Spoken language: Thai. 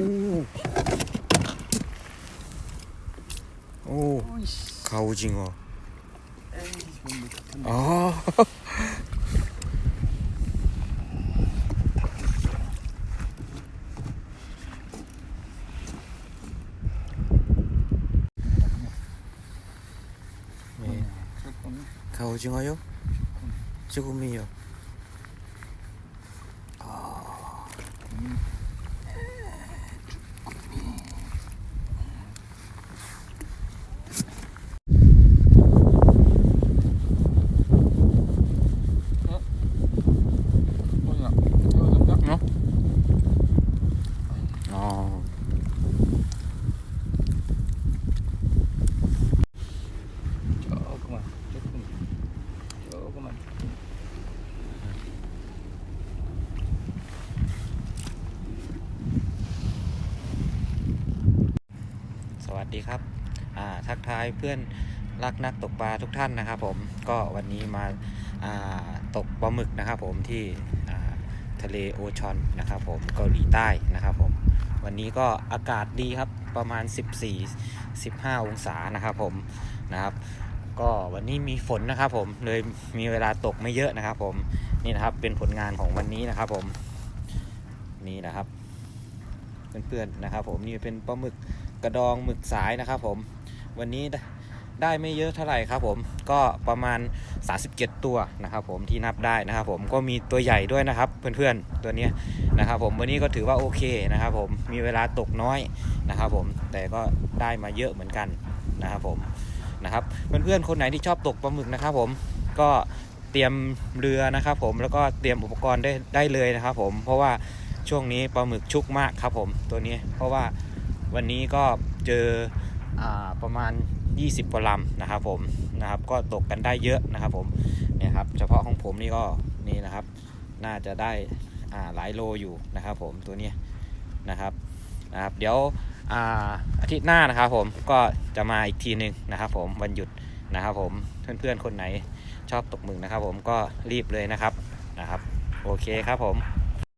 오. 오. 가오징어. 아. 네. 어, 가오징어요? 조금이요. ดีครับทักทายเพื่อนรักนักตกปลาทุกท่านนะครับผมก็วันนี้มาาตกปลาหมึกนะครับผมที่ทะเลโอชอนนะครับผมเกาหลีใต้นะครับผมวันนี้ก็อากาศดีครับประมาณ 14-15 องศานะครับผมนะครับ ก็วันนี้มีฝนนะครับผมเลยมีเวลาตกไม่เยอะนะครับผมนี่นะครับเป็นผลงานของวันนี้นะครับผมนี่นะครับเพื่อนๆนะครับผมนี่เป็นปลาหมึก กระดองหมึกสายนะครับผม วันนี้ได้ไม่เยอะเท่าไหร่ครับผมก็ประมาณ 37 ตัวนะครับผมที่นับได้นะครับผมก็มีตัวใหญ่ด้วยนะครับเพื่อนๆตัวนี้นะครับผมวันนี้ก็ถือว่าโอเคนะครับผมมีเวลาตกน้อยนะครับผมแต่ก็ได้มาเยอะเหมือนกันนะครับผมนะครับเพื่อนๆคนไหนที่ชอบตกปลาหมึกนะครับผมก็เตรียมเรือนะครับผมแล้วก็เตรียมอุปกรณ์ได้ได้เลยนะครับผมเพราะว่าช่วงนี้ปลาหมึกชุกมากครับผมตัวนี้เพราะว่า วันนี้ก็เจออประมาณ 20กว่าลำนะครับผมนะครับก็ตกกันได้เยอะนะครับผมเนี่ยครับเฉพาะของผมนี่ก็นี่นะครับ น่าจะได้หลายโลอยู่นะครับผมตัวนี้นะครับนะครับเดี๋ยวอาอาทิตย์หน้านะครับผมก็จะมาอีกทีหนึ่งนะครับผมวันหยุดนะครับผมเพื่อนๆคนไหนชอบตกหมึกนะครับผมก็รีบเลยนะครับนะครับ โอเคครับผม